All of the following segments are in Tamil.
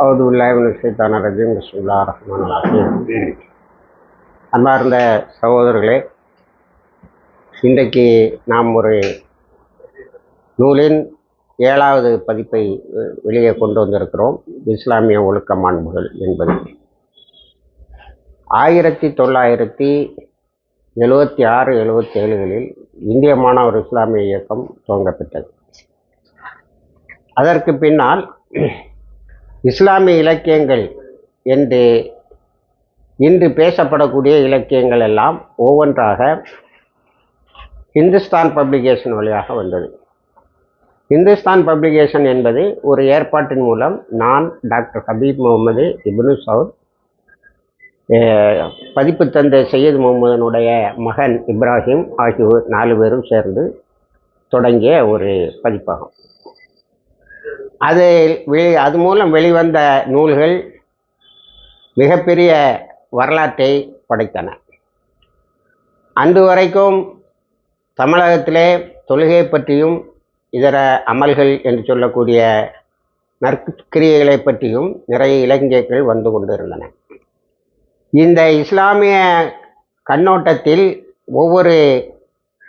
அவது உள்ளாயின ரஜீம் பிஸ்மில்லா ரஹ்மான் ரஹீம் அன்பார்ந்த சகோதரர்களே இன்றைக்கு நாம் ஒரு நூலின் ஏழாவது பதிப்பை வெளியே கொண்டு வந்திருக்கிறோம். இஸ்லாமிய ஒழுக்க மாண்புகள் என்பது. ஆயிரத்தி தொள்ளாயிரத்தி எழுபத்தி ஆறு எழுபத்தி ஏழுகளில் இந்திய மாணவர் இஸ்லாமிய இயக்கம் துவங்கப்பட்டது. அதற்கு பின்னால் இஸ்லாமிய இலக்கியங்கள் என்று இன்று பேசப்படக்கூடிய இலக்கியங்கள் எல்லாம் ஒவ்வொன்றாக இந்துஸ்தான் பப்ளிகேஷன் வழியாக வந்தது. இந்துஸ்தான் பப்ளிகேஷன் என்பது ஒரு ஏற்பாட்டின் மூலம் நான் doctor Habib Muhammad Ibn Saud பதிப்பு தந்த சையது முகமதனுடைய மகன் இப்ராஹிம் ஆகியோர் நாலு பேரும் சேர்ந்து தொடங்கிய ஒரு பதிப்பகம். அது வெளி அது மூலம் வெளிவந்த நூல்கள் மிகப்பெரிய வரலாற்றை படைத்தன. அன்று வரைக்கும் தமிழகத்திலே தொழுகை பற்றியும் இதர அமல்கள் என்று சொல்லக்கூடிய நற்கிரியைகளை பற்றியும் நிறைய இலக்கியங்கள் வந்து கொண்டிருந்தன. இந்த இஸ்லாமிய கண்ணோட்டத்தில் ஒவ்வொரு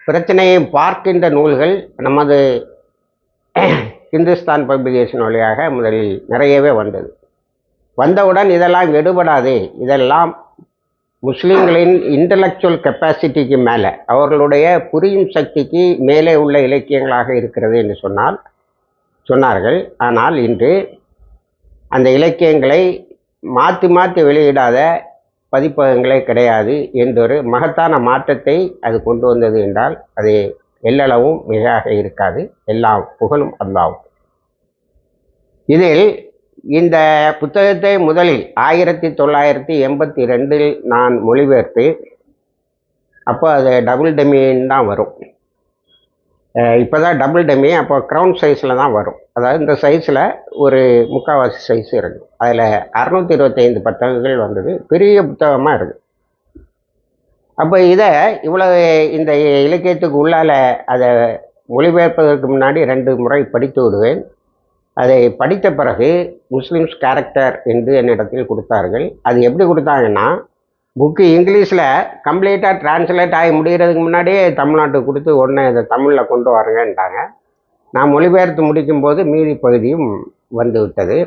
பிரச்சனையையும் பார்க்கின்ற நூல்கள் நமது இந்துஸ்தான் பப்ளிகேஷன் வழியாக முதலில் நிறையவே வந்தது. வந்தவுடன் இதெல்லாம் எடுபடாது இதெல்லாம் முஸ்லீம்களின் இன்டலெக்சுவல் கெப்பாசிட்டிக்கு மேலே அவர்களுடைய புரியும் சக்திக்கு மேலே உள்ள இலக்கியங்களாக இருக்கிறது என்று சொன்னால் சொன்னார்கள். ஆனால் இன்று அந்த இலக்கியங்களை மாற்றி மாற்றி வெளியிடாத பதிப்பகங்களே கிடையாது என்றொரு மகத்தான மாற்றத்தை அது கொண்டு வந்தது என்றால் அது எல்லளவும் மிகாக இருக்காது. எல்லாம் புகழும் அல்லாவும் இதில் இந்த புத்தகத்தை முதலில் ஆயிரத்தி தொள்ளாயிரத்தி எண்பத்தி ரெண்டில் நான் மொழிபெயர்த்து அப்போ அது டபுள் டெமின் தான் வரும். இப்போ தான் டபுள் டெமி அப்போ க்ரௌன் சைஸில் தான் வரும். அதாவது இந்த சைஸில் ஒரு முக்கால்வாசி சைஸ் இருக்கும் அதில் அறநூற்றி இருபத்தைந்து புத்தகங்கள் வந்தது. பெரிய புத்தகமாக இருக்குது அப்போ இதை இவ்வளவு இந்த இலக்கியத்துக்கு உள்ளால அதை மொழிபெயர்ப்பதற்கு முன்னாடி ரெண்டு முறை படித்து விடுவேன். அதை படித்த பிறகு முஸ்லிம்ஸ் கேரக்டர் என்று என்னிடத்தில் கொடுத்தார்கள். அது எப்படி கொடுத்தாங்கன்னா புக்கு இங்கிலீஷில் கம்ப்ளீட்டாக டிரான்ஸ்லேட் ஆகி முடிகிறதுக்கு முன்னாடியே தமிழ்நாட்டுக்கு கொடுத்து உடனே இதை தமிழில் கொண்டு வரங்கன்ட்டாங்க. நான் மொழிபெயர்த்து முடிக்கும்போது மீதி பகுதியும் வந்து விட்டது.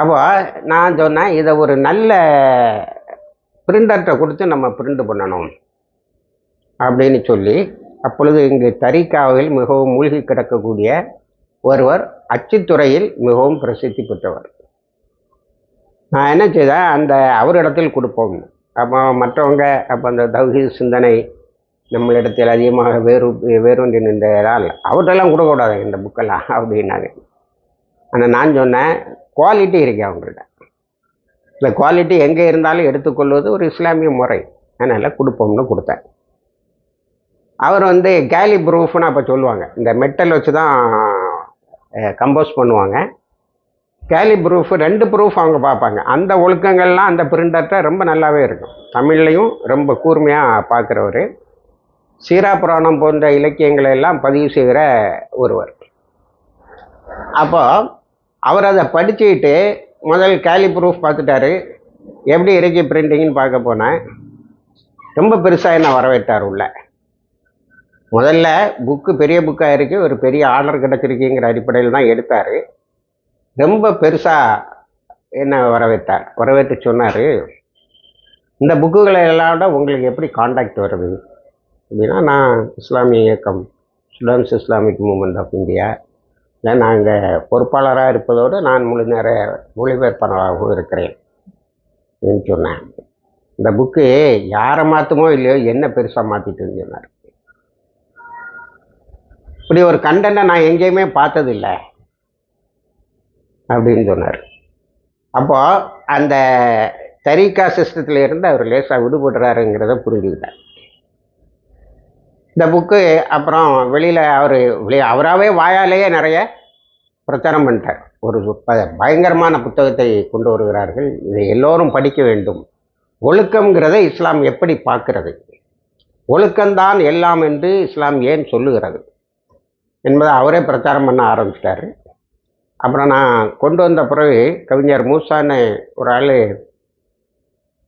அப்போ நான் சொன்னேன் இதை ஒரு நல்ல பிரிண்டர்கிட்ட கொடுத்து நம்ம பிரிண்ட் பண்ணணும் அப்படின்னு சொல்லி அப்பொழுது இங்கு தறிக்காவில் மிகவும் மூழ்கி கிடக்கக்கூடிய ஒருவர் அச்சுத்துறையில் மிகவும் பிரசித்தி பெற்றவர். நான் என்ன செய்தேன்? அந்த அவரிடத்தில் கொடுப்போம். அப்போ மற்றவங்க அப்போ அந்த தௌஹி சிந்தனை நம்மளிடத்தில் அதிகமாக வேறு வேரூன்றி நின்றதால் அவர்கிட்டலாம் கொடுக்கக்கூடாது இந்த புக்கெல்லாம் அப்படின்னாங்க ஆனால் நான் சொன்னேன் குவாலிட்டி இருக்கு அவங்கள்ட்ட. இந்த குவாலிட்டி எங்கே இருந்தாலும் எடுத்துக்கொள்வது ஒரு இஸ்லாமிய முறை. அதனால் கொடுப்போம்னு கொடுத்தேன். அவர் வந்து கேலி ப்ரூஃப்னு அப்போ சொல்லுவாங்க. இந்த மெட்டல் வச்சு தான் கம்போஸ் பண்ணுவாங்க. கேலி ப்ரூஃப் ரெண்டு ப்ரூஃப் அவங்க பார்ப்பாங்க. அந்த ஒழுக்கங்கள்லாம் அந்த பிரிண்டர்கிட்ட ரொம்ப நல்லாவே இருக்கும். தமிழ்லையும் ரொம்ப கூர்மையாக பார்க்குறவர். சீரா புராணம் போன்ற இலக்கியங்களை எல்லாம் பதிவு செய்கிற ஒருவர். அப்போ அவர் அதை படிச்சுக்கிட்டு முதல் கேலி ப்ரூஃப் பார்த்துட்டாரு. எப்படி இறக்கி பிரிண்டிங்னு பார்க்க போனேன். ரொம்ப பெருசாக என்ன வரவேற்றார் உள்ள. முதல்ல புக்கு பெரிய புக்காக இருக்கு ஒரு பெரிய ஆர்டர் கிடச்சிருக்குங்கிற அடிப்படையில் தான் எடுத்தார். ரொம்ப பெருசாக என்ன வரவேற்றார். வரவேற்று சொன்னார் இந்த புக்குகளை எல்லாம் விட உங்களுக்கு எப்படி காண்டாக்ட் வருது? அப்படின்னா நான் இஸ்லாமிய இயக்கம் students Islamic movement of India இல்லை நாங்கள் பொறுப்பாளராக இருப்பதோடு நான் முழு நேர மொழிபெயர்ப்பாளராகவும் இருக்கிறேன் அப்படின்னு சொன்னேன் இந்த புக்கு யாரை மாற்றுமோ இல்லையோ என்ன பெருசாக மாற்றிட்டுன்னு சொன்னார். இப்படி ஒரு கண்டனை நான் எங்கேயுமே பார்த்ததில்ல அப்படின்னு சொன்னார். அப்போது அந்த தரிகா சிஸ்டத்தில் இருந்து அவர் லேசாக விடுபடுறாருங்கிறத புரிஞ்சுக்கிட்டார். இந்த புக்கு அப்புறம் வெளியில் அவர் வெளியே அவராகவே வாயாலேயே நிறைய பிரச்சாரம் பண்ணிட்டார். ஒரு பயங்கரமான புத்தகத்தை கொண்டு வருகிறார்கள். இதை எல்லோரும் படிக்க வேண்டும். ஒழுக்கம்ங்கிறதை இஸ்லாம் எப்படி பார்க்கிறது? ஒழுக்கம்தான் எல்லாம் என்று இஸ்லாம் ஏன் சொல்லுகிறது? என்பதை அவரே பிரச்சாரம் பண்ண ஆரம்பிச்சிட்டாரு. அப்புறம் நான் கொண்டு வந்த பிறகு கவிஞர் மூசான்னு ஒரு ஆள்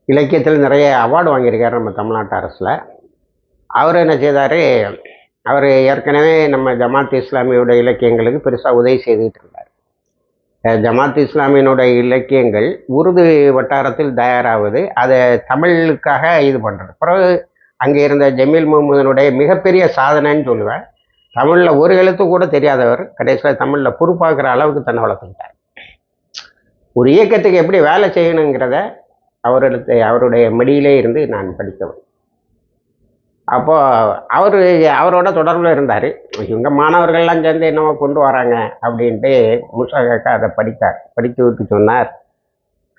இலக்கியத்தில் நிறைய அவார்டு வாங்கியிருக்காரு நம்ம தமிழ்நாட்டு அரசில். அவர் என்ன செய்தார்? அவர் ஏற்கனவே நம்ம ஜமாத் இஸ்லாமியோட இலக்கியங்களுக்கு பெருசாக உதவி செய்துக்கிட்டு இருந்தார். ஜமாத் இஸ்லாமியினுடைய இலக்கியங்கள் உருது வட்டாரத்தில் தயாராகுது அதை தமிழுக்காக இது பண்ணுறது பிறகு அங்கே இருந்த ஜமீல் முகமதனுடைய மிகப்பெரிய சாதனைன்னு சொல்லுவேன். தமிழில் ஒரு எழுத்து கூட தெரியாதவர் கடைசியில் தமிழில் பொறுப்பாக்குற அளவுக்கு தன்னை வளர்த்துக்கிட்டார். ஒரு இயக்கத்துக்கு எப்படி வேலை செய்யணுங்கிறத அவரிடத்தை அவருடைய மடியிலே இருந்து நான் படித்தவன் அப்போ அவர் அவரோட தொடர்பில் இருந்தார். இவங்க மாணவர்கள்லாம் சேர்ந்து என்னவோ கொண்டு வராங்க அப்படின்ட்டு முசா அதை படித்தார். படித்து விட்டு சொன்னார்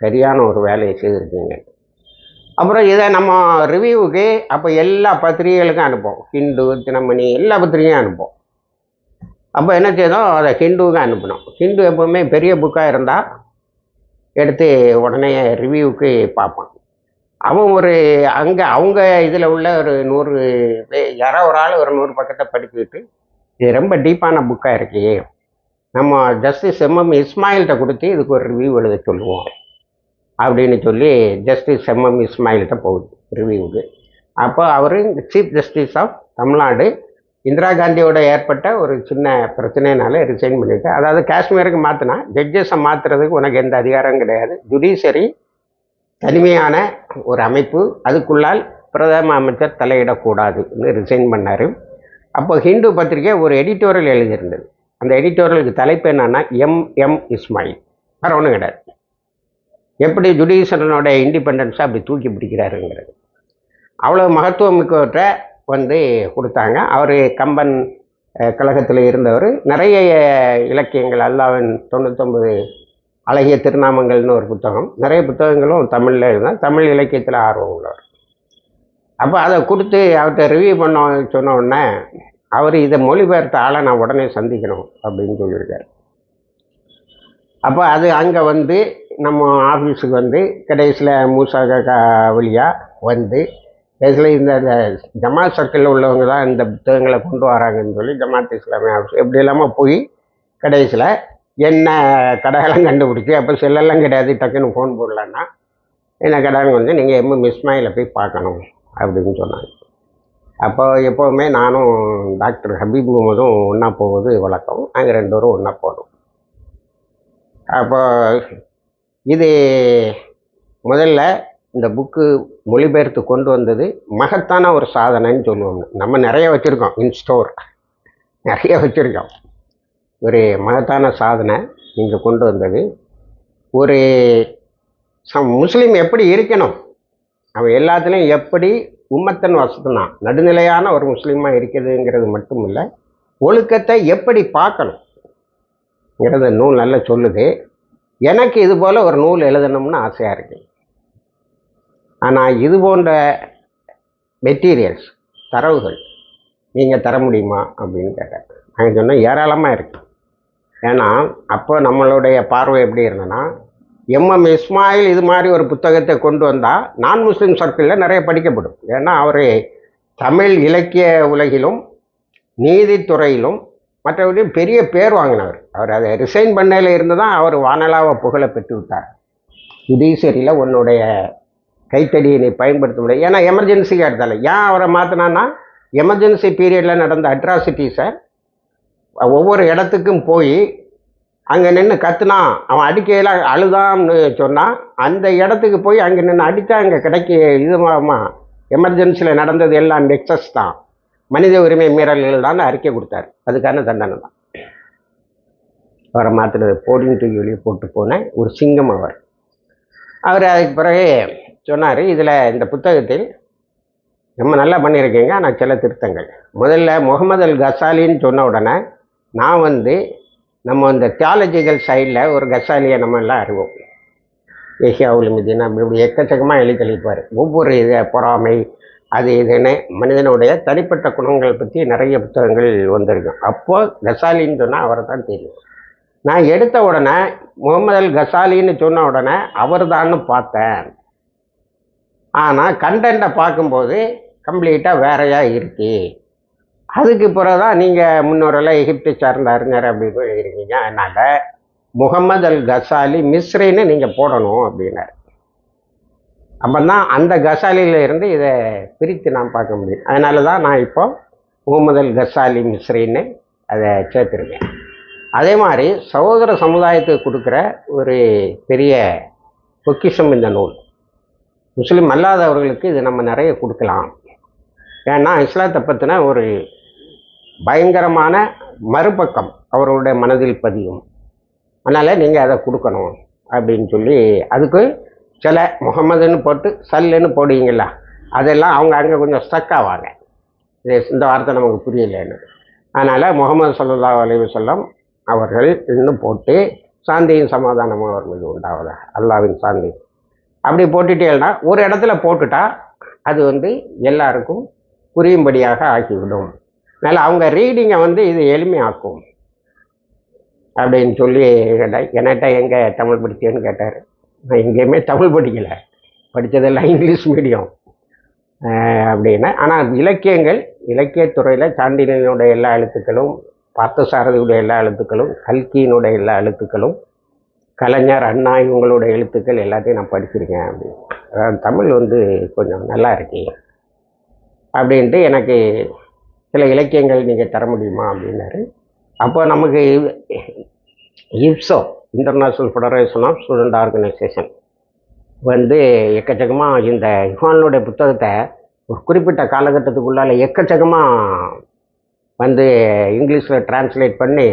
சரியான ஒரு வேலையை செய்திருக்கீங்க. அப்புறம் இதை நம்ம ரிவ்யூவுக்கு அப்போ எல்லா பத்திரிகைகளுக்கும் அனுப்போம் ஹிந்து தினமணி எல்லா பத்திரிகையும் அனுப்போம் அப்போ என்ன செய்தோம்? அதை ஹிந்துவுக்கு அனுப்பினோம். ஹிந்து எப்போவுமே பெரிய புக்காக இருந்தால் எடுத்து உடனே ரிவ்யூவுக்கு பார்ப்பான் அவன் ஒரு அங்கே அவங்க இதில் உள்ள ஒரு நூறு பே- யாரோ ஒரு ஆள் ஒரு நூறு பக்கத்தை படிச்சுக்கிட்டு இது ரொம்ப டீப்பான புக்காக இருக்கே. நம்ம ஜஸ்டிஸ் எம்எம் இஸ்மாயில்கிட்ட கொடுத்து இதுக்கு ஒரு ரிவ்யூ எழுத சொல்லுவோம். அப்படின்னு சொல்லி ஜஸ்டிஸ் எம்எம் இஸ்மாயில்கிட்ட போகுது ரிவ்யூவுக்கு அப்போ அவர் chief justice of Tamil Nadu Indira காந்தியோட ஏற்பட்ட ஒரு சின்ன பிரச்சனைனால ரிசைன் பண்ணிவிட்டு அதாவது காஷ்மீருக்கு மாற்றினா ஜட்ஜஸை மாற்றுறதுக்கு உனக்கு எந்த அதிகாரம் கிடையாது. ஜுடிஷரி தனிமையான ஒரு அமைப்பு அதுக்குள்ளால் பிரதம அமைச்சர் தலையிடக்கூடாதுன்னு ரிசைன் பண்ணார். அப்போ ஹிந்து பத்திரிகை ஒரு எடிட்டோரியல் எழுதியிருந்தது. அந்த எடிட்டோரியலுக்கு தலைப்பு என்னன்னா எம் எம் இஸ்மாயில் வேறு ஒன்றும் கிடையாது. எப்படி ஜுடிஷியலனோட இண்டிபெண்டன்ஸை அப்படி தூக்கி பிடிக்கிறாருங்கிறது. அவ்வளோ மகத்துவம் மிக்கவற்றை வந்து கொடுத்தாங்க. அவர் கம்பன் கழகத்தில் இருந்தவர். நிறைய இலக்கியங்கள் அல்லாவின் தொண்ணூத்தொம்பது அழகிய திருநாமங்கள்னு ஒரு புத்தகம். நிறைய புத்தகங்களும் தமிழில் இருந்தால் தமிழ் இலக்கியத்தில் ஆர்வம் உள்ளவர். அப்போ அதை கொடுத்து அவர்கிட்ட ரிவ்யூ பண்ண சொன்ன உடனே அவர் இதை மொழிபெயர்த்த ஆளை நான் உடனே சந்திக்கணும் அப்படின்னு சொல்லியிருக்காரு. அப்போ அது அங்கே வந்து நம்ம ஆஃபீஸுக்கு வந்து கடைசியில் மூசாக வழியாக வந்து கடைசியில் இந்த இந்த ஜமாத் சர்க்கிளில் உள்ளவங்க தான் இந்த புத்தகங்களை கொண்டு வராங்கன்னு சொல்லி ஜமாத் இஸ்லாமிய ஆஃபீஸ் எப்படி இல்லாமல் போய் கடைசியில் என்ன கடையெல்லாம் கண்டுபிடிச்சி அப்போ செல்லெல்லாம் கிடையாது டக்குன்னு ஃபோன் போடலன்னா என்ன கடைன்னு வந்து நீங்கள் எம்எம் மிஸ்மாயில் போய் பார்க்கணும் அப்படின்னு சொன்னாங்க. அப்போ எப்போவுமே நானும் டாக்டர் ஹபீப் முகமதும் ஒன்றா போவது வழக்கம். நாங்கள் ரெண்டு பேரும் ஒன்றா போனோம். அப்போ இது முதல்ல இந்த புக்கு மொழிபெயர்த்து கொண்டு வந்தது மகத்தான ஒரு சாதனைன்னு சொல்லுவாங்க. நம்ம நிறைய வச்சுருக்கோம் இன் ஸ்டோர் நிறைய வச்சுருக்கோம். ஒரு மகத்தான சாதனை இங்கே கொண்டு வந்தது. ஒரு சம் முஸ்லீம் எப்படி இருக்கணும்? அவன் எல்லாத்துலேயும் எப்படி உம்மத்தன் வசத்தனா நடுநிலையான ஒரு முஸ்லீமாக இருக்குதுங்கிறது மட்டும் இல்லை ஒழுக்கத்தை எப்படி பார்க்கணுங்கிறத நூல் நல்லா சொல்லுது. எனக்கு இது போல் ஒரு நூல் எழுதணும்னு ஆசையாக இருக்கு. ஆனால் இது போன்ற மெட்டீரியல்ஸ் தரவுகள் நீங்கள் தர முடியுமா அப்படின்னு கேட்டேன். நாங்கள் சொன்னேன் ஏராளமாக இருக்குது ஏன்னா அப்போ நம்மளுடைய பார்வை எப்படி இருந்ததுன்னா எம்எம் இஸ்மாயில் இது மாதிரி ஒரு புத்தகத்தை கொண்டு வந்தால் நான் முஸ்லீம் சர்க்கிளில் நிறைய படிக்கப்படும். ஏன்னா அவர் தமிழ் இலக்கிய உலகிலும் நீதித்துறையிலும் மற்றபடி பெரிய பேர் வாங்கினவர். அவர் அதை ரிசைன் பண்ணையில் இருந்து தான் அவர் வானலாவை புகழை பெற்று விட்டார். ஜுடிஷியரியில் உன்னுடைய கைத்தடியை நீ பயன்படுத்த முடியாது ஏன்னா எமர்ஜென்சிக்காக எடுத்தால ஏன் அவரை மாற்றினான்னா எமர்ஜென்சி பீரியடில் நடந்த அட்ராசிட்டிஸை ஒவ்வொரு இடத்துக்கும் போய் அங்கே நின்று கத்துனா அவன் அடிக்கையில் அழுதான்னு சொன்னால் அந்த இடத்துக்கு போய் அங்கே நின்று அடித்தா அங்கே கிடைக்க இது மூலமாக எமர்ஜென்சியில் நடந்தது எல்லாம் நெக்ஸஸ் தான். மனித உரிமை மீறல்கள் தான் அறிக்கை கொடுத்தாரு. அதுக்கான தண்டனை தான். அவரை மாற்றினது போடிங் தூக்கி வெளியே போட்டு போன ஒரு சிங்கம் அவர். அவர் அதுக்கு பிறகு சொன்னார் இதில் இந்த புத்தகத்தில் ரொம்ப நல்லா பண்ணியிருக்கீங்க ஆனால் சில திருத்தங்கள். முதல்ல முகமது அல் கசாலின்னு சொன்ன உடனே நான் வந்து நம்ம அந்த தியாலஜிக்கல் சைடில் ஒரு கசாலியை நம்ம எல்லாம் அறிவோம். ஏசியாவில் மிதினா இப்படி எக்கச்சக்கமாக எழுதி தெளிப்பார் ஒவ்வொரு இது பொறாமை அது இதுன்னு மனிதனுடைய தனிப்பட்ட குணங்கள் பற்றி நிறைய புத்தகங்கள் வந்திருக்கும் அப்போது கசாலின்னு சொன்னால் அவரை தான் தெரியும். நான் எடுத்த உடனே முகமது அல் கசாலின்னு சொன்ன உடனே அவர் தான்னு பார்த்தேன். ஆனால் கண்டென்ட்டை பார்க்கும்போது கம்ப்ளீட்டாக வேறையாக இருக்குது அதுக்கு பிறகு தான் நீங்கள் முன்னோரெல்லாம் எகிப்து சார்ந்த அறிஞர் அப்படின்னு எழுதியிருக்கீங்க அதனால் முகமது அல் கசாலி மிஸ்ரின்னு நீங்கள் போடணும் அப்படின்னாரு. அப்போ தான் அந்த கசாலியில இருந்து இதை பிரித்து நான் பார்க்க முடியும். அதனால தான் நான் இப்போ முகமது அல் கசாலி மிஸ்ரின்னு அதை சேர்த்துருக்கேன். அதே மாதிரி சகோதர சமுதாயத்துக்கு கொடுக்குற ஒரு பெரிய பொக்கிஷம் இந்த நூல். முஸ்லீம் அல்லாதவர்களுக்கு இது நம்ம நிறைய கொடுக்கலாம். ஏன்னா இஸ்லாத்தை பற்றின ஒரு பயங்கரமான மறுபக்கம் அவர்களுடைய மனதில் பதியும். அதனால் நீங்கள் அதை கொடுக்கணும் அப்படின்னு சொல்லி அதுக்கு சில முகமதுன்னு போட்டு சல்லுன்னு போடுவீங்களா அதெல்லாம் அவங்க அங்கே கொஞ்சம் ஸ்டக் ஆவாங்க. இது இந்த வார்த்தை நமக்கு புரியலைன்னு. அதனால் முகமது சல்லா அலைவு சொல்லம் அவர்கள் இன்னும் போட்டு சாந்தியும் சமாதானமும் அவர் மீது உண்டாவதா அல்லாவின் சாந்தி. அப்படி போட்டுட்டேன்னா ஒரு இடத்துல போட்டுட்டா அது வந்து எல்லாருக்கும் புரியும்படியாக ஆக்கிவிடும் அதனால் அவங்க ரீடிங்கை வந்து இது எளிமையாக்கும். அப்படின்னு சொல்லி கேட்டேன் என்கிட்ட எங்கே தமிழ் படித்தேன்னு கேட்டார். நான் எங்கேயுமே தமிழ் படிக்கலை. படித்ததெல்லாம் இங்கிலீஷ் மீடியம் அப்படின்னா. ஆனால் இலக்கியங்கள் இலக்கியத்துறையில் சாண்டினியனுடைய எல்லா எழுத்துக்களும் பார்த்தசாரதியுடைய எல்லா எழுத்துக்களும் கல்கியினுடைய எல்லா எழுத்துக்களும் கலைஞர் அண்ணா இவங்களுடைய எழுத்துக்கள் எல்லாத்தையும் நான் படிச்சிருக்கேன் அப்படின்னு. அதாவது தமிழ் வந்து கொஞ்சம் நல்லா இருக்கு. அப்படின்ட்டு எனக்கு சில இலக்கியங்கள் நீங்கள் தர முடியுமா அப்படின்னாரு. அப்போ நமக்கு IFSO international federation of student organisation வந்து எக்கச்சக்கமாக இந்த யுவானுடைய புத்தகத்தை ஒரு குறிப்பிட்ட காலகட்டத்துக்குள்ளால் எக்கச்சக்கமாக வந்து இங்கிலீஷில் டிரான்ஸ்லேட் பண்ணி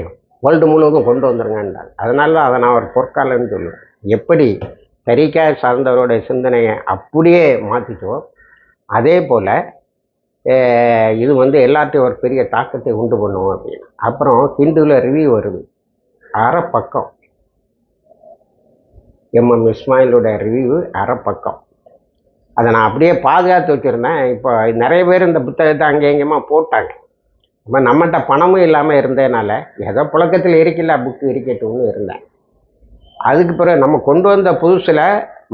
வேர்ல்டு முழுவதும் கொண்டு வந்துருங்கன்றார். அதனால தான் அதை நான் ஒரு பொற்காலம்னு சொல்லுவேன். எப்படி தரிக்கா சார்ந்தவருடைய சிந்தனையை அப்படியே மாற்றிச்சோ அதே போல் இது வந்து எல்லாத்தையும் ஒரு பெரிய தாக்கத்தை உண்டு பண்ணுவோம் அப்படின்னு. அப்புறம் ஹிந்துவில் ரிவ்யூ வருது. அரை பக்கம் எம்எம் இஸ்மாயிலோட ரிவ்யூ அரை பக்கம் அதை நான் அப்படியே பாதுகாத்து வச்சுருந்தேன். இப்போ நிறைய பேர் இந்த புத்தகத்தை அங்கே எங்கேயுமா போட்டாங்க. இப்போ நம்மகிட்ட பணமும் இல்லாமல் இருந்ததுனால ஏதோ புழக்கத்தில் இருக்கல புக்கு இருக்கட்டும்னு இருந்தேன். அதுக்கு பிறகு நம்ம கொண்டு வந்த புதுசில்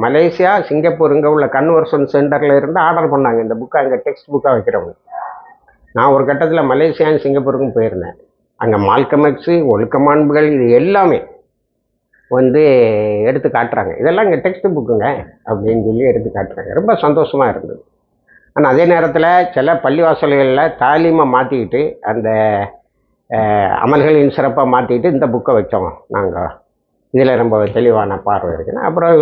மலேசியா சிங்கப்பூர் இங்கே உள்ள கன்வர்ஷன் சென்டரில் இருந்து ஆர்டர் பண்ணாங்க. இந்த புக்கை அங்கே டெக்ஸ்ட் புக்காக வைக்கிறவங்க. நான் ஒரு கட்டத்தில் மலேசியா சிங்கப்பூருக்கும் போயிருந்தேன். அங்கே மால்கமெக்ஸு ஒழுக்கமாண்புகள் இது எல்லாமே வந்து எடுத்து காட்டுறாங்க. இதெல்லாம் இங்கே டெக்ஸ்ட் புக்குங்க அப்படின்னு சொல்லி எடுத்து காட்டுறாங்க. ரொம்ப சந்தோஷமாக இருந்தது. ஆனால் அதே நேரத்தில் சில பள்ளிவாசல்களில் தாலீமை மாற்றிக்கிட்டு அந்த அமல்களின் சிறப்பாக மாற்றிக்கிட்டு இந்த புக்கை வச்சோம். நாங்கள் இதில் ரொம்ப தெளிவான பார்வை இருக்குன்னா. அப்புறம்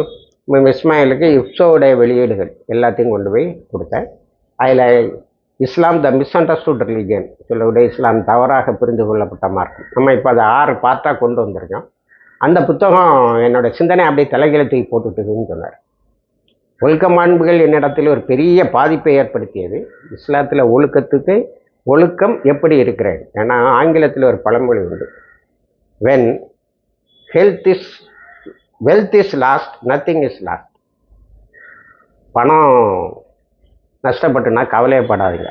இஸ்மாயிலுக்கு இப்சோவுடைய வெளியீடுகள் எல்லாத்தையும் கொண்டு போய் கொடுத்தேன் அதில் Islam the misunderstood religion சொல்லக்கூடிய இஸ்லாம் தவறாக புரிந்து கொள்ளப்பட்ட மார்க்கம். நம்ம இப்போ அதை ஆறு பார்ட்டாக கொண்டு வந்திருக்கோம். அந்த புத்தகம் என்னோட சிந்தனை அப்படியே தலைகீழ தூக்கி போட்டுட்டுதுன்னு சொன்னார். ஒழுக்க மாண்புகள் என்னிடத்தில் ஒரு பெரிய பாதிப்பை ஏற்படுத்தியது. இஸ்லாத்தில் ஒழுக்கத்துக்கு ஒழுக்கம் எப்படி இருக்கிறேன் ஏன்னா ஆங்கிலத்தில் ஒரு பழமொழி உண்டு. When health is wealth is lost nothing is lost பணம் நஷ்டப்பட்டுனா கவலையப்படாதீங்க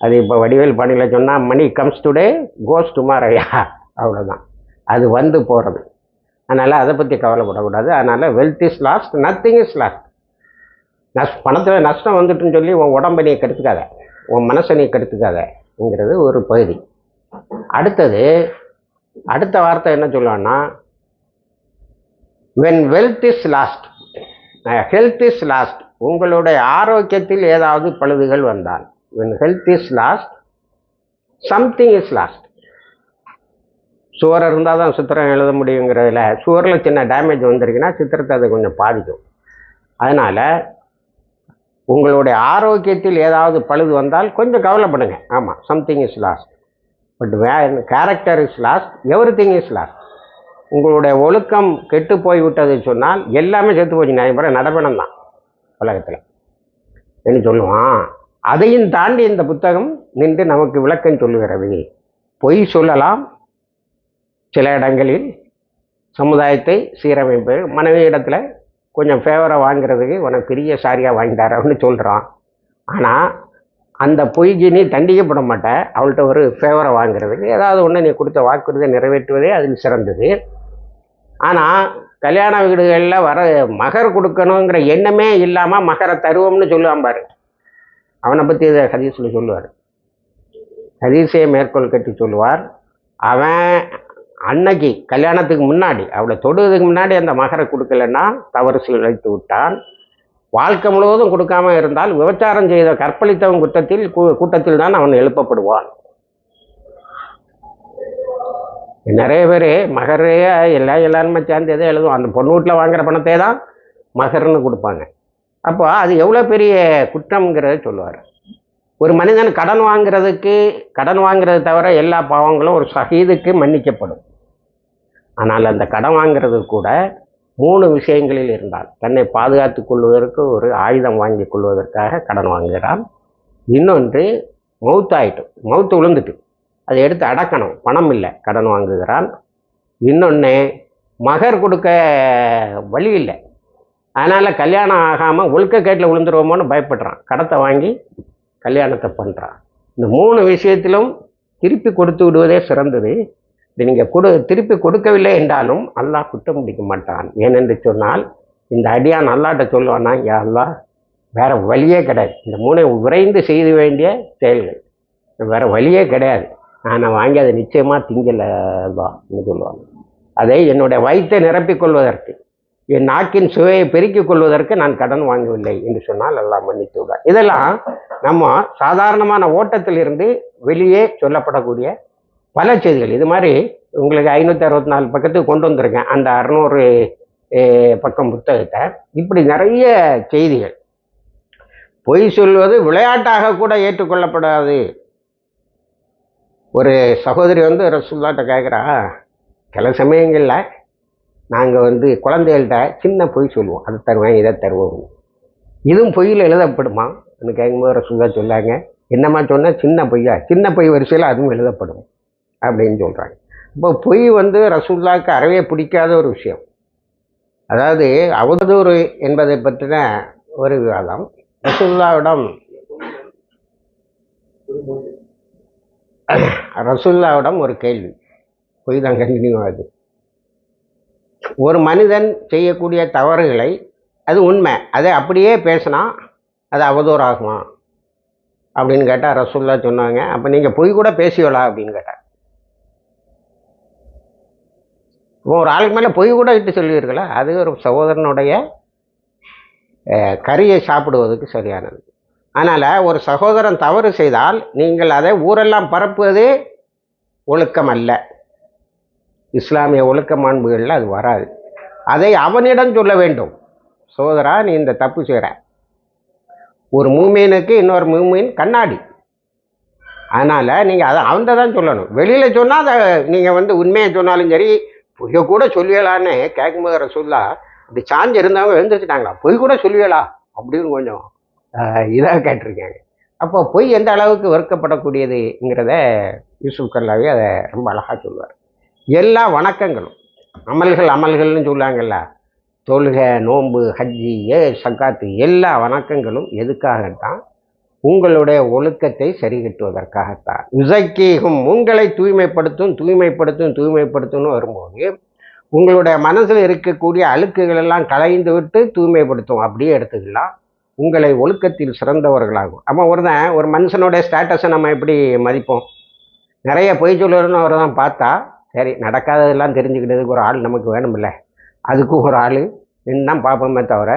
அது இப்போ வடிவேல் பாணியில் சொன்னால் மணி கம்ஸ் டுடே கோஸ் டுமாரையா அவ்வளோதான் அது வந்து போகிறது அதனால் அதை பற்றி கவலைப்படக்கூடாது. அதனால் wealth is lost nothing is lost nurse பணத்தில் நஷ்டம் வந்துட்டுன்னு சொல்லி உன் உடம்பை நீ கெடுத்துக்காத. உன் மனசை நீ கெடுத்துக்காதங்கிறது ஒரு பகுதி. அடுத்தது அடுத்த வார்த்தை என்ன சொல்லுவான்னா when wealth is lost health is lost உங்களுடைய ஆரோக்கியத்தில் ஏதாவது பழுதுகள் வந்தால் when health is lost something is lost சுவர் இருந்தால் தான் சித்திரம் எழுத முடியுங்கிறதுல சுவரில் சின்ன டேமேஜ் வந்திருக்குன்னா சித்திரத்தை அது கொஞ்சம் பாதிக்கும். அதனால் உங்களுடைய ஆரோக்கியத்தில் ஏதாவது பழுது வந்தால் கொஞ்சம் கவலைப்படுங்க. ஆமாம் something is lost but when character is lost everything is lost உங்களுடைய ஒழுக்கம் கெட்டு போய் விட்டது சொன்னால் எல்லாமே செத்து போச்சு. நிறைய பேர் நடப்பணம் தான் உலகத்தில். என்று சொல்லுவான். அதையும் தாண்டி இந்த புத்தகம் நின்று நமக்கு விளக்கம் சொல்லுகிறது பொய் சொல்லலாம். சில இடங்களில் சமுதாயத்தை சீரமைப்பு மனைவி இடத்துல கொஞ்சம் ஃபேவரை வாங்குறதுக்கு உனக்கு பெரிய சாரியாக வாங்கிட்டாரன்னு சொல்கிறான் ஆனால் அந்த பொய்க்கு நீ தண்டிக்கப்பட மாட்ட. அவள்கிட்ட ஒரு ஃபேவரை வாங்குறதுக்கு. ஏதாவது ஒன்று நீ கொடுத்த வாக்குறுதியை நிறைவேற்றுவதே அதில் சிறந்தது. ஆனால் கல்யாண வீடுகளில் வர மகர் கொடுக்கணுங்கிற எண்ணமே இல்லாமல் மகரை தருவோம்னு சொல்லுவான் பாரு. அவனை பற்றி இதை ஹதீஸில் சொல்லுவார். ஹதீஸே மேற்கோள் கட்டி சொல்லுவார். அவன் அன்னைக்கு கல்யாணத்துக்கு முன்னாடி அவளை தொடுவதுக்கு முன்னாடி அந்த மகரை கொடுக்கலன்னா தவறு சிழைத்து விட்டான். வாழ்க்கை முழுவதும் கொடுக்காம இருந்தால் விபச்சாரம் செய்த கற்பழித்தவன் குற்றத்தில் கூ- கூட்டத்தில் தான் அவன் எழுப்பப்படுவான். நிறைய பேர் மகரையே எல்லாம் எல்லாருமே சேர்ந்து எதோ எழுதுவோம். அந்த பொண்ணு வீட்டில் வாங்குற பணத்தை தான் மகர்னு கொடுப்பாங்க. அப்போ அது எவ்வளோ பெரிய குற்றம்ங்கிறத சொல்லுவார். ஒரு மனிதன் கடன் வாங்குறதுக்கு கடன் வாங்குறது தவிர எல்லா பாவங்களும் ஒரு சகீதுக்கு மன்னிக்கப்படும். ஆனால் அந்த கடன் வாங்குறது கூட மூணு விஷயங்களில் இருந்தால். தன்னை பாதுகாத்து கொள்வதற்கு ஒரு ஆயுதம் வாங்கி கொள்வதற்காக கடன் வாங்குகிறான். இன்னொன்று மவுத்தாயிட்டு மவுத்து விழுந்துட்டு. அதை எடுத்து அடக்கணும். பணம் இல்லை. கடன் வாங்குகிறான். இன்னொன்று மகர் கொடுக்க வழி இல்லை. அதனால் கல்யாணம் ஆகாமல் ஒழுக்கக்கேட்டில் விழுந்துருவோமோன்னு பயப்படுறான். கடத்தை வாங்கி கல்யாணத்தை பண்ணுறான் இந்த மூணு விஷயத்திலும் திருப்பி கொடுத்து விடுவதே சிறந்தது. இது நீங்கள் கொடு திருப்பி கொடுக்கவில்லை என்றாலும் அல்லாஹ் குற்றம் முடிக்க மாட்டான். ஏனென்று சொன்னால் இந்த அடியான் அல்லாட்ட சொல்லுவானா? யா அல்லாஹ் வேற வழியே கிடையாது. இந்த மூணை விரைந்து செய்து வேண்டிய செயல்கள். வேறு வழியே கிடையாது. நான் வாங்கி அதை நிச்சயமாக திங்கலன்னு சொல்லுவாங்க. அதை என்னுடைய வயிற்றை நிரப்பிக் கொள்வதற்கு என் நாக்கின் சுவையை பெருக்கிக் கொள்வதற்கு நான் கடன் வாங்கவில்லை என்று சொன்னால் எல்லாம் மன்னித்து விடுவார். இதெல்லாம் நம்ம சாதாரணமான ஓட்டத்திலிருந்து வெளியே சொல்லப்படக்கூடிய பல செய்திகள். இது மாதிரி உங்களுக்கு ஐநூற்றி அறுபத்தி நாலு பக்கத்துக்கு கொண்டு வந்திருக்கேன். அந்த அறநூறு பக்கம் புத்தகத்தை. இப்படி நிறைய செய்திகள். பொய் சொல்வது விளையாட்டாக கூட ஏற்றுக்கொள்ளப்படாது. ஒரு சகோதரி வந்து ரசுல்லாட்ட கேட்குறா சில சமயங்களில் நாங்கள் வந்து குழந்தைகள்கிட்ட சின்ன பொய் சொல்லுவோம். அதை தருவேன் இதை தருவோம். இதுவும் பொய்யில் எழுதப்படுமா? எனக்கு கேட்கும்போது ரசுல்லா சொல்லாங்க என்னம்மா சொன்னால் சின்ன பொய்யா? சின்ன பொய் வரிசையில் அதுவும் எழுதப்படும். அப்படின்னு சொல்கிறாங்க இப்போ பொய் வந்து ரசுல்லாவுக்கு அறவே பிடிக்காத ஒரு விஷயம். அதாவது அவதூறு என்பதை பற்றின ஒரு விவாதம். ரசுல்லாவிடம் ரசுல்லாவிடம் ஒரு கேள்வி. பொய் தான் கண்டினியூ ஆகுது ஒரு மனிதன் செய்யக்கூடிய தவறுகளை அது உண்மை. அதை அப்படியே பேசினா அது அவதூறாகுமா? அப்படின்னு கேட்டால் ரசுல்லா சொன்னாங்க அப்போ நீங்கள் பொய் கூட பேசுவீங்களா அப்படின்னு கேட்டார் இப்போ ஒரு ஆளுக்கு மேலே பொய் கூட இட்டு சொல்லுவீர்களா அது ஒரு சகோதரனுடைய கறியை சாப்பிடுவதற்கு சரியானது. அதனால் ஒரு சகோதரன் தவறு செய்தால் நீங்கள் அதை ஊரெல்லாம் பரப்புவது ஒழுக்கம் அல்ல இஸ்லாமிய ஒழுக்க மாண்புகளில் அது வராது. அதை அவனிடம் சொல்ல வேண்டும். சோதரா நீ இந்த தப்பு செய்கிற ஒரு மூமீனுக்கு இன்னொரு மூமீன் கண்ணாடி. அதனால் நீங்கள் அதை அவன்கிட்ட தான் சொல்லணும். வெளியில் சொன்னால் அதை நீங்கள் வந்து உண்மையை சொன்னாலும் சரி பொய்ய கூட சொல்லுவீங்களான்னு கேட்கும்போது சொல்லா அப்படி சாஞ்சு இருந்தவங்க எழுந்திரிச்சிட்டாங்களா? பொய் கூட சொல்லுவீங்களா? அப்படின்னு கொஞ்சம் இதாக கேட்டிருக்காங்க. அப்போ பொய் எந்த அளவுக்கு வெறுக்கப்படக்கூடியதுங்கிறத யூசுப் கல்லாவே அதை ரொம்ப அழகாக சொல்லுவார். எல்லா வணக்கங்களும் அமல்கள் அமல்கள்னு சொல்லுவாங்கல்ல தொழுகை நோன்பு ஹஜ்ஜி ஏ சக்காத்து எல்லா வணக்கங்களும் எதுக்காகத்தான்? உங்களுடைய ஒழுக்கத்தை சரி கட்டுவதற்காகத்தான் இசைக்கீகும் உங்களை தூய்மைப்படுத்தும் தூய்மைப்படுத்தும் தூய்மைப்படுத்தும்னு வரும்போது உங்களுடைய மனசில் இருக்கக்கூடிய அழுக்குகள் எல்லாம் களைந்து விட்டு தூய்மைப்படுத்தும். அப்படியே எடுத்துக்கலாம். உங்களை ஒழுக்கத்தில் சிறந்தவர்களாகும். அப்போ ஒருத்தன் ஒரு மனுஷனுடைய ஸ்டேட்டஸை நம்ம எப்படி மதிப்போம்? நிறைய பொய் சொல்லுறன்னு அவரை தான் பார்த்தா சரி நடக்காததெல்லாம் தெரிஞ்சுக்கிட்டதுக்கு ஒரு ஆள் நமக்கு வேணுமில்ல அதுக்கும் ஒரு ஆள் இன்னும் பார்ப்போமே தவிர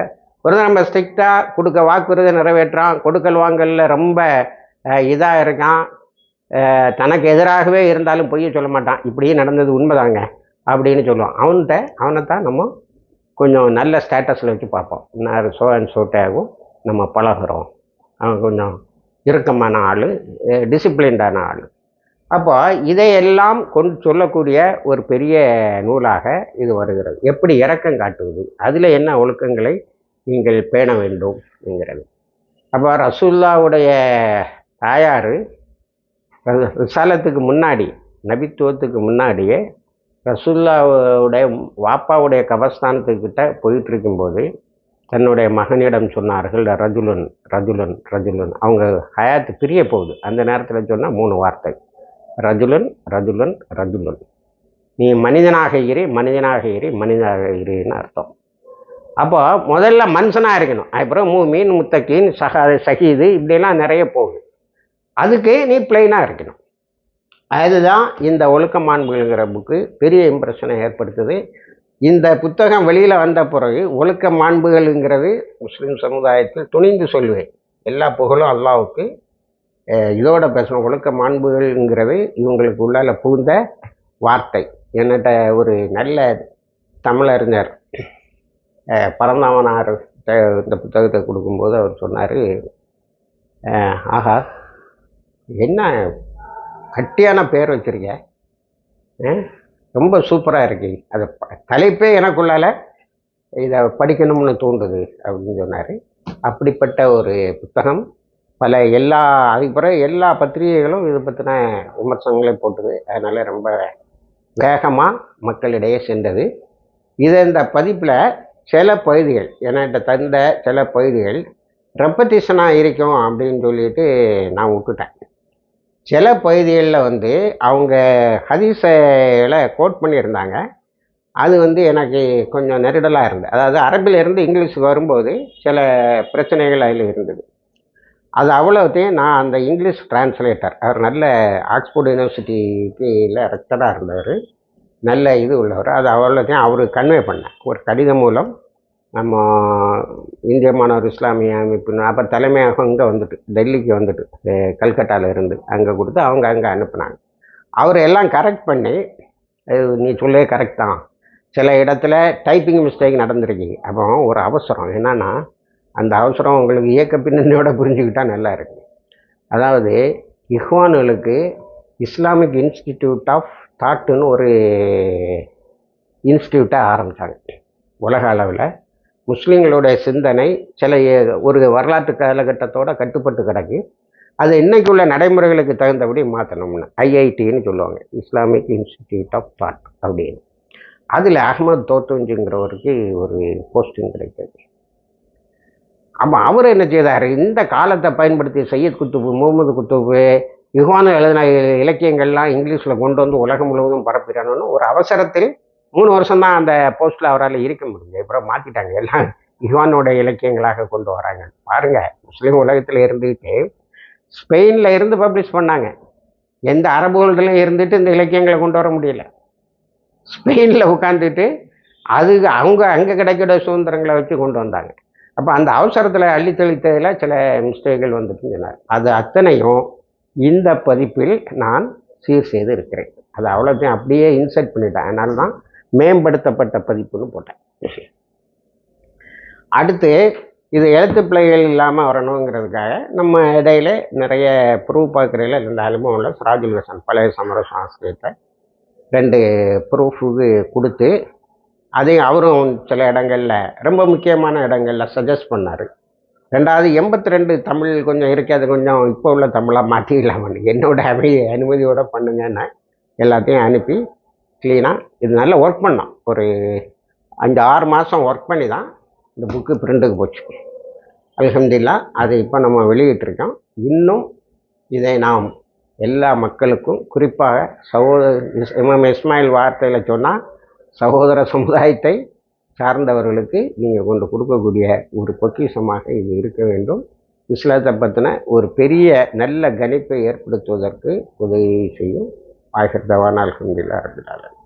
ஒரு நம்ம ஸ்ட்ரிக்டாக கொடுக்க வாக்குறுதி நிறைவேற்றான் கொடுக்கல் வாங்கலில் ரொம்ப இதாக இருக்கான் தனக்கு எதிராகவே இருந்தாலும் பொய்யை சொல்ல மாட்டான். இப்படியே நடந்தது உண்மைதாங்க அப்படின்னு சொல்லுவான். அவன்கிட்ட அவனை தான் நம்ம கொஞ்சம் நல்ல ஸ்டேட்டஸில் வச்சு பார்ப்போம். நான் ஸோ அண்ட் சோட்டாகவும் நம்ம பழகுறோம். அவன் கொஞ்சம் இறுக்கமான ஆள் டிசிப்ளின்டான ஆள். அப்போ இதையெல்லாம் கொண்டு சொல்லக்கூடிய ஒரு பெரிய நூலாக இது வருகிறது. எப்படி இரக்கம் காட்டுவது? அதில் என்ன ஒழுக்கங்களை நீங்கள் பேண வேண்டும் என்கிறது. அப்போ ரசூல்லாவுடைய தாயார் விசாலத்துக்கு முன்னாடி நபித்துவத்துக்கு முன்னாடியே ரசுல்லாவுடைய வாப்பாவுடைய கபஸ்தானத்துக்கிட்ட போயிட்டு இருக்கும்போது தன்னுடைய மகனிடம் சொன்னார்கள் ரஜுலன் ரஜுலன் ரஜுலன். அவங்க ஹயாத்து பிரிய போகுது. அந்த நேரத்தில் சொன்ன மூணு வார்த்தை. ரஜுலன் ரஜுலன் ரஜுலன். நீ மனிதனாக இரு மனிதனாக இரு மனிதனாக இருன்னு அர்த்தம். அப்போ முதல்ல மனுஷனாக இருக்கணும். அப்புறம் மூ மீன் முத்தக்கீன் சகா சகிது இப்படியெல்லாம் நிறைய போகுது. அதுக்கு நீ பிளெயினாக இருக்கணும். அதுதான் இந்த ஒழுக்க மாண்புகள்ங்கிற புக்கு பெரிய இம்ப்ரெஷனை ஏற்படுத்துது. இந்த புத்தகம் வெளியில் வந்த பிறகு ஒழுக்க மாண்புகள்ங்கிறது முஸ்லீம் சமுதாயத்தில் துணிந்து சொல்லுவேன் எல்லா புகழும் அல்லாவுக்கு. இதோட பேசணும் ஒழுக்க மாண்புகள்ங்கிறது இவங்களுக்கு உள்ளால புகுந்த வார்த்தை. என்னட்ட ஒரு நல்ல தமிழறிஞர் பரந்தாமனார் இந்த புத்தகத்தை கொடுக்கும்போது அவர் சொன்னார் ஆஹா என்ன கட்டியான பேர் வச்சுருக்க? ரொம்ப சூப்பராக இருக்கு. அது தலைப்பே எனக்குள்ளால இதை படிக்கணும்னு தூண்டுது அப்படின்னு சொன்னார். அப்படிப்பட்ட ஒரு புத்தகம். பல எல்லா அதுக்கு எல்லா பத்திரிகைகளும் இதை பற்றின விமர்சனங்களை போட்டுது. அதனால் ரொம்ப வேகமாக மக்களிடையே சென்றது. இது இந்த பதிப்பில் சில பகுதிகள் என்கிட்ட தந்த சில பகுதிகள் ரெப்படிஷனாக இருக்கும் அப்படின்னு சொல்லிட்டு நான் விட்டுட்டேன். சில பகுதிகளில் வந்து அவங்க ஹதீஸில் கோட் பண்ணியிருந்தாங்க. அது வந்து எனக்கு கொஞ்சம் நெருடலாக இருந்தது. அதாவது அரபிலிருந்து இங்கிலீஷுக்கு வரும்போது சில பிரச்சனைகள் அதில் இருந்தது. அது அவ்வளோத்தையும் நான் அந்த இங்கிலீஷ் டிரான்ஸ்லேட்டர் அவர் நல்ல ஆக்ஸ்போர்ட் யூனிவர்சிட்டியில் ரெக்டராக இருந்தவர் நல்ல இது உள்ளவர். அது அவ்வளோத்தையும் அவர் கன்வே பண்ணேன் ஒரு கடிதம் மூலம் நம்ம இந்திய மாணவர் இஸ்லாமிய அமைப்பு அப்போ தலைமையகம் இங்கே வந்துட்டு டெல்லிக்கு வந்துட்டு கல்கட்டாவில் இருந்து அங்கே கொடுத்து அவங்க அங்கே அனுப்புனாங்க. அவர் எல்லாம் கரெக்ட் பண்ணி நீ சொல்லே கரெக்ட் தான். சில இடத்துல டைப்பிங் மிஸ்டேக் நடந்திருக்கீங்க அப்போ ஒரு அவசரம். என்னன்னா அந்த அவசரம் உங்களுக்கு இயக்க பின்னணியோட புரிஞ்சுக்கிட்டால் நல்லா இருக்கு. அதாவது இஹ்வானுகளுக்கு இஸ்லாமிக் இன்ஸ்டிடியூட் ஆஃப் தாட்டுன்னு ஒரு இன்ஸ்டியூட்டை ஆரம்பித்தாங்க உலக அளவில். முஸ்லீம்களுடைய சிந்தனை சில ஒரு வரலாற்று காலகட்டத்தோட கட்டுப்பட்டு கிடக்கு. அது இன்னைக்குள்ள நடைமுறைகளுக்கு தகுந்தபடி மாற்றணும்னு ஐஐடின்னு சொல்லுவாங்க. இஸ்லாமிக் இன்ஸ்டிடியூட் ஆஃப் தாட் அப்படின்னு. அதில் அகமது தோத்துஞ்சுங்கிறவருக்கு ஒரு போஸ்டிங் கிடைத்தது. ஆமாம் அவர் என்ன செய்தார்? இந்த காலத்தை பயன்படுத்தி சையத் குத்துபு முகமது குத்துபு யுகானு எழுதின இலக்கியங்கள்லாம் இங்கிலீஷில் கொண்டு வந்து உலகம் முழுவதும் பரப்பிடணும்னு ஒரு அவசரத்தில் மூணு வருஷம்தான் அந்த போஸ்ட்டில் அவரால் இருக்க முடிஞ்சு அப்புறம் மாற்றிட்டாங்க எல்லாம் யுவானோட இலக்கியங்களாக கொண்டு வராங்க. பாருங்க முஸ்லீம் உலகத்தில் இருந்துட்டு ஸ்பெயினில் இருந்து பப்ளிஷ் பண்ணாங்க. எந்த அரபுகளிலும் இருந்துட்டு இந்த இலக்கியங்களை கொண்டு வர முடியல. ஸ்பெயினில் உட்காந்துட்டு அது அவங்க அங்கே கிடைக்கிற சுதந்திரங்களை வச்சு கொண்டு வந்தாங்க. அப்போ அந்த அவசரத்தில் அள்ளி தெளித்ததில் சில மிஸ்டேக்கள் வந்துட்டு சொன்னார். அது அத்தனையும் இந்த பதிப்பில் நான் சீர் செய்து இருக்கிறேன். அது அவ்வளோத்தையும் அப்படியே இன்சர்ட் பண்ணிட்டேன். அதனால தான் மேம்படுத்தப்பட்ட பதிப்புன்னு போட்டேன். அடுத்து இது எழுத்து பிள்ளைகள் இல்லாமல் வரணுங்கிறதுக்காக நம்ம இடையில நிறைய ப்ரூஃப் பார்க்குறதுல ரெண்டு அனுபவம் உள்ள ஹசன் பழைய சமரச ஆசிரியர்கிட்ட ரெண்டு ப்ரூஃபுக்கு கொடுத்து அதையும் அவரும் சில இடங்களில் ரொம்ப முக்கியமான இடங்களில் சஜஸ்ட் பண்ணார். ரெண்டாவது எண்பத்தி ரெண்டு தமிழ் கொஞ்சம் இருக்காது அது கொஞ்சம் இப்போ உள்ள தமிழாக மாற்றிக்கலாமான்னு என்னோட அமை அனுமதியோடு பண்ணுங்கன்னா எல்லாத்தையும் அனுப்பி க்ளீனாக இது நல்லா ஒர்க் பண்ணோம் ஒரு அஞ்சு ஆறு மாதம் ஒர்க் பண்ணி தான் இந்த புக்கு பிரிண்ட்டுக்கு போச்சு. அல்ஹம்துலில்லா அதை இப்போ நம்ம வெளியிட்டிருக்கோம். இன்னும் இதை நாம் எல்லா மக்களுக்கும் குறிப்பாக சகோதர இஸ்- இமாம் இஸ்மாயில் வார்த்தையில் சொன்னால் சகோதர சமுதாயத்தை சார்ந்தவர்களுக்கு நீங்கள் கொண்டு கொடுக்கக்கூடிய ஒரு பொக்கிஷமாக இது இருக்க வேண்டும். இஸ்லாத்தை பற்றின ஒரு பெரிய நல்ல கணிப்பை ஏற்படுத்துவதற்கு உதவி செய்யும். አይፈቅደዋን አልሐምዱሊላህ ረብል ዓለሚን